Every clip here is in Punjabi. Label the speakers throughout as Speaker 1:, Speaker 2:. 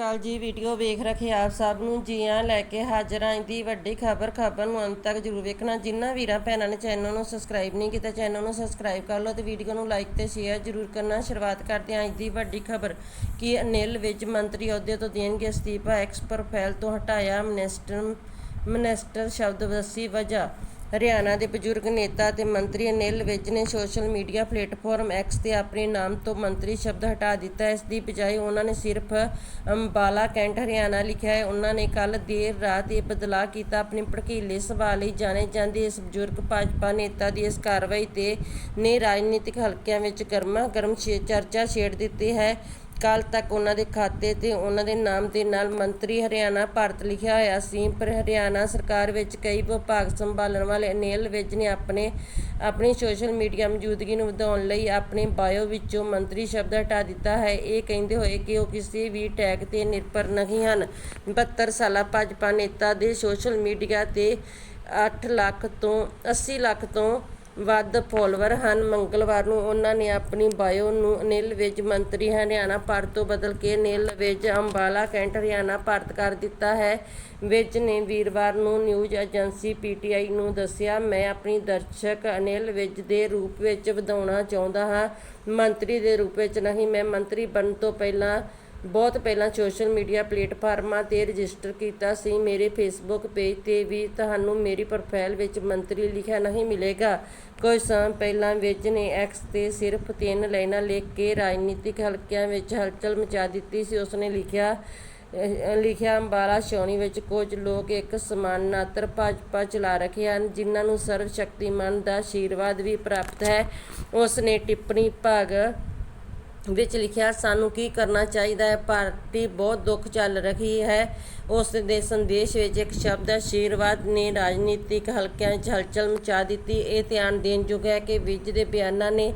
Speaker 1: ਅਕਾਲ ਜੀ ਵੀਡੀਓ ਵੇਖ ਰੱਖੇ ਆਪ ਸਭ ਨੂੰ ਜੀ ਆਇਆਂ ਲੈ ਕੇ ਹਾਜ਼ਰ ਆਂ। ਦੀ ਵੱਡੀ ਖਬਰ ਖਬਰ ਨੂੰ ਅੰਤ ਤੱਕ ਜਰੂਰ ਵੇਖਣਾ। ਜਿਨ੍ਹਾਂ ਵੀਰਾਂ, ਭੈਣਾਂ ਨੇ ਚੈਨਲ ਨੂੰ ਸਬਸਕ੍ਰਾਈਬ ਨਹੀਂ ਕੀਤਾ, ਚੈਨਲ ਨੂੰ ਸਬਸਕ੍ਰਾਈਬ ਕਰ ਲਓ ਤੇ ਵੀਡੀਓ ਨੂੰ ਲਾਈਕ ਤੇ ਸ਼ੇਅਰ ਜਰੂਰ ਕਰਨਾ। ਸ਼ੁਰੂਆਤ ਕਰਦੇ ਹਾਂ ਅੱਜ ਦੀ ਵੱਡੀ ਖਬਰ ਕਿ ਅਨਿਲ ਵਿੱਚ ਮੰਤਰੀ ਅਹੁਦੇ ਤੋਂ ਦੇਣਗੇ ਅਸਤੀਫਾ। ਐਕਸ ਪ੍ਰੋਫਾਈਲ ਤੋਂ ਹਟਾਇਆ ਮਿਨਿਸਟਰ ਮਿਨਿਸਟਰ ਸ਼ਬਦ ਵਸੀ ਵਜ੍ਹਾ। ਹਰਿਆਣਾ ਦੇ ਬਜ਼ੁਰਗ ਨੇਤਾ ਅਤੇ ਮੰਤਰੀ ਅਨਿਲ ਵਿਜ ਨੇ ਸੋਸ਼ਲ ਮੀਡੀਆ ਪਲੇਟਫਾਰਮ ਐਕਸ ਤੇ ਆਪਣੇ ਨਾਮ ਤੋਂ ਮੰਤਰੀ ਸ਼ਬਦ ਹਟਾ ਦਿੱਤਾ। ਇਸ ਦੀ ਬਜਾਏ ਉਹਨਾਂ ਨੇ ਸਿਰਫ ਅੰਬਾਲਾ ਕੈਂਟ ਹਰਿਆਣਾ ਲਿਖਿਆ ਹੈ। ਉਹਨਾਂ ਨੇ ਕੱਲ ਦੇਰ ਰਾਤ ਇਹ ਬਦਲਾਅ ਕੀਤਾ। ਆਪਣੇ ਭੜਕੀਲੇ ਸਵਾਲ ਲਈ ਜਾਣੇ ਜਾਂਦੇ ਇਸ ਬਜ਼ੁਰਗ ਭਾਜਪਾ ਨੇਤਾ ਦੀ ਇਸ ਕਾਰਵਾਈ ਤੇ ਨੇ ਰਾਜਨੀਤਿਕ ਹਲਕਿਆਂ ਵਿੱਚ ਗਰਮਾ ਗਰਮ ਛੇ- ਚਰਚਾ ਛੇੜ ਦਿੱਤੀ ਹੈ। ਕੱਲ੍ਹ ਤੱਕ ਉਹਨਾਂ ਦੇ ਖਾਤੇ ਤੇ ਉਹਨਾਂ ਦੇ ਨਾਮ ਦੇ ਨਾਲ ਮੰਤਰੀ ਹਰਿਆਣਾ ਭਾਰਤ ਲਿਖਿਆ ਹੋਇਆ ਸੀ, ਪਰ ਹਰਿਆਣਾ ਸਰਕਾਰ ਵਿੱਚ ਕਈ ਵਿਭਾਗ ਸੰਭਾਲਣ ਵਾਲੇ ਅਨਿਲ ਵਿਜ ਨੇ ਆਪਣੇ, ਆਪਣੀ ਸੋਸ਼ਲ ਮੀਡੀਆ ਮੌਜੂਦਗੀ ਨੂੰ ਵਧਾਉਣ ਲਈ ਆਪਣੇ ਬਾਇਓ ਵਿੱਚੋਂ ਮੰਤਰੀ ਸ਼ਬਦ ਹਟਾ ਦਿੱਤਾ ਹੈ। ਇਹ ਕਹਿੰਦੇ ਹੋਏ ਕਿ ਉਹ ਕਿਸੇ ਵੀ ਟੈਗ ਤੇ ਨਿਰਭਰ ਨਹੀਂ ਹਨ। 72 ਸਾਲਾ ਭਾਜਪਾ ਨੇਤਾ ਦੇ ਸੋਸ਼ਲ ਮੀਡੀਆ ਤੇ 8 ਲੱਖ ਤੋਂ 80 ਲੱਖ ਤੋਂ ਵੱਧ ਫੋਲੋਵਰ ਹਨ। ਮੰਗਲਵਾਰ ਨੂੰ ਉਹਨਾਂ ਨੇ ਆਪਣੀ ਬਾਇਓ ਨੂੰ ਅਨਿਲ ਵਿਜ ਮੰਤਰੀ ਹਰਿਆਣਾ ਭਾਰਤ ਤੋਂ ਬਦਲ ਕੇ ਅਨਿਲ ਵਿਜ ਅੰਬਾਲਾ ਕੈਂਟ ਹਰਿਆਣਾ ਭਾਰਤ ਕਰ ਦਿੱਤਾ ਹੈ। ਵਿਜ ਨੇ ਵੀਰਵਾਰ ਨੂੰ ਨਿਊਜ਼ ਏਜੰਸੀ ਪੀਟੀਆਈ ਨੂੰ ਦੱਸਿਆ, ਮੈਂ ਆਪਣੀ ਦਰਸ਼ਕ ਅਨਿਲ ਵਿਜ ਦੇ ਰੂਪ ਵਿੱਚ ਵਧਾਉਣਾ ਚਾਹੁੰਦਾ ਹਾਂ। ਮੰਤਰੀ ਦੇ ਰੂਪ ਵਿੱਚ ਨਹੀਂ, ਮੈਂ ਮੰਤਰੀ ਬਣਨ ਤੋਂ ਪਹਿਲਾਂ ਬਹੁਤ ਪਹਿਲਾਂ ਸੋਸ਼ਲ ਮੀਡੀਆ ਪਲੇਟਫਾਰਮਾਂ ਤੇ ਰਜਿਸਟਰ ਕੀਤਾ ਸੀ। ਮੇਰੇ ਫੇਸਬੁੱਕ ਪੇਜ ਤੇ ਵੀ ਤੁਹਾਨੂੰ ਮੇਰੀ ਪ੍ਰੋਫਾਈਲ ਵਿੱਚ ਮੰਤਰੀ ਲਿਖਿਆ ਨਹੀਂ ਮਿਲੇਗਾ। ਕੁਝ ਸਮਾਂ ਪਹਿਲਾਂ ਵਿਜ ਨੇ ਐਕਸ ਤੇ ਸਿਰਫ ਤਿੰਨ ਲਾਈਨਾਂ ਲਿਖ ਕੇ ਰਾਜਨੀਤਿਕ ਹਲਕਿਆਂ ਵਿੱਚ ਹਲਚਲ ਮਚਾ ਦਿੱਤੀ ਸੀ। ਉਸਨੇ ਲਿਖਿਆ ਲਿਖਿਆ, ਅੰਬਾਲਾ ਛਾਉਣੀ ਵਿੱਚ ਕੁਝ ਲੋਕ ਇੱਕ ਸਮਾਨ ਸਮਾਨਾਤਰ ਭਾਜਪਾ ਚਲਾ ਰੱਖੇ ਹਨ, ਜਿਨ੍ਹਾਂ ਨੂੰ ਸਰਵ ਸ਼ਕਤੀਮਾਨ ਦਾ ਆਸ਼ੀਰਵਾਦ ਵੀ ਪ੍ਰਾਪਤ ਹੈ। ਉਸ ਨੇ ਟਿੱਪਣੀ ਭਾਗ ਵਿੱਚ ਲਿਖਿਆ, ਸਾਨੂੰ ਕੀ ਕਰਨਾ ਚਾਹੀਦਾ ਹੈ? ਭਾਰਤੀ ਬਹੁਤ ਦੁੱਖ ਚੱਲ ਰਹੀ ਹੈ। ਉਸ ਦੇ ਸੰਦੇਸ਼ ਵਿੱਚ ਇੱਕ ਸ਼ਬਦ ਆਸ਼ੀਰਵਾਦ ਨੇ ਰਾਜਨੀਤਿਕ ਹਲਕਿਆਂ 'ਚ ਹਲਚਲ ਮਚਾ ਦਿੱਤੀ। ਇਹ ਧਿਆਨ ਦੇਣ ਯੋਗ ਹੈ ਕਿ ਵਿਜ ਦੇ ਬਿਆਨਾਂ ਨੇ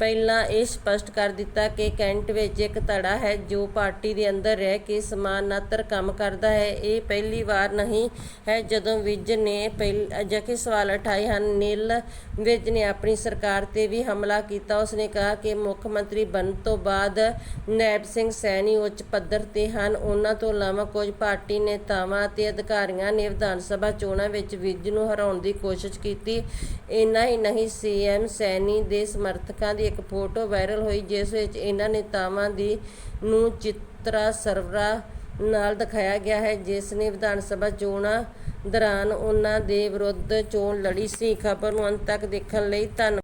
Speaker 1: ਪਹਿਲਾਂ ਇਹ ਸਪਸ਼ਟ ਕਰ ਦਿੱਤਾ ਕਿ ਕੈਂਟ ਵਿੱਚ ਇੱਕ ਧੜਾ ਹੈ ਜੋ ਪਾਰਟੀ ਦੇ ਅੰਦਰ ਰਹਿ ਕੇ ਸਮਾਨਾਤਰ ਕੰਮ ਕਰਦਾ ਹੈ। ਇਹ ਪਹਿਲੀ ਵਾਰ ਨਹੀਂ ਹੈ ਜਦੋਂ ਵਿਜ ਨੇ ਪਹਿਲ, ਅਜਿਹੇ ਸਵਾਲ ਉਠਾਏ ਹਨ। ਨੀਲ ਵਿਜ ਨੇ ਆਪਣੀ ਸਰਕਾਰ ਤੇ ਵੀ ਹਮਲਾ ਕੀਤਾ। ਉਸਨੇ ਕਿਹਾ ਕਿ ਮੁੱਖ ਮੰਤਰੀ ਬਣਨ ਤੋਂ ਬਾਅਦ ਨੈਬ ਸਿੰਘ ਸੈਣੀ ਉੱਚ ਪੱਧਰ ਤੇ ਹਨ। ਉਹਨਾਂ ਤੋਂ ਇਲਾਵਾ ਕੁਝ ਪਾਰਟੀ ਨੇਤਾਵਾਂ ਤੇ ਅਧਿਕਾਰੀਆਂ ਨੇ ਵਿਧਾਨ ਸਭਾ ਚੋਣਾਂ ਵਿੱਚ ਵਿਜ ਨੂੰ ਹਰਾਉਣ ਦੀ ਕੋਸ਼ਿਸ਼ ਕੀਤੀ। ਇੰਨਾ ਹੀ ਨਹੀਂ ਸੀਐਮ ਸੈਣੀ ਦੇ ਸਮਰਥਕਾਂ ਦੀ ਦੀ ਇੱਕ ਫੋਟੋ ਵਾਇਰਲ ਹੋਈ, ਜਿਸ ਵਿੱਚ ਇਹਨਾਂ ਨੇਤਾਵਾਂ ਦੀ ਨੂੰ ਚਿੱਤਰਾ ਸਰਵਰਾ ਨਾਲ ਦਿਖਾਇਆ ਗਿਆ ਹੈ, ਜਿਸ ਨੇ ਵਿਧਾਨ ਸਭਾ ਚੋਣਾਂ ਦੌਰਾਨ ਉਹਨਾਂ ਦੇ ਵਿਰੁੱਧ ਚੋਣ ਲੜੀ ਸੀ। ਖਬਰ ਨੂੰ ਅੰਤ ਤੱਕ ਦੇਖਣ ਲਈ ਧੰਨ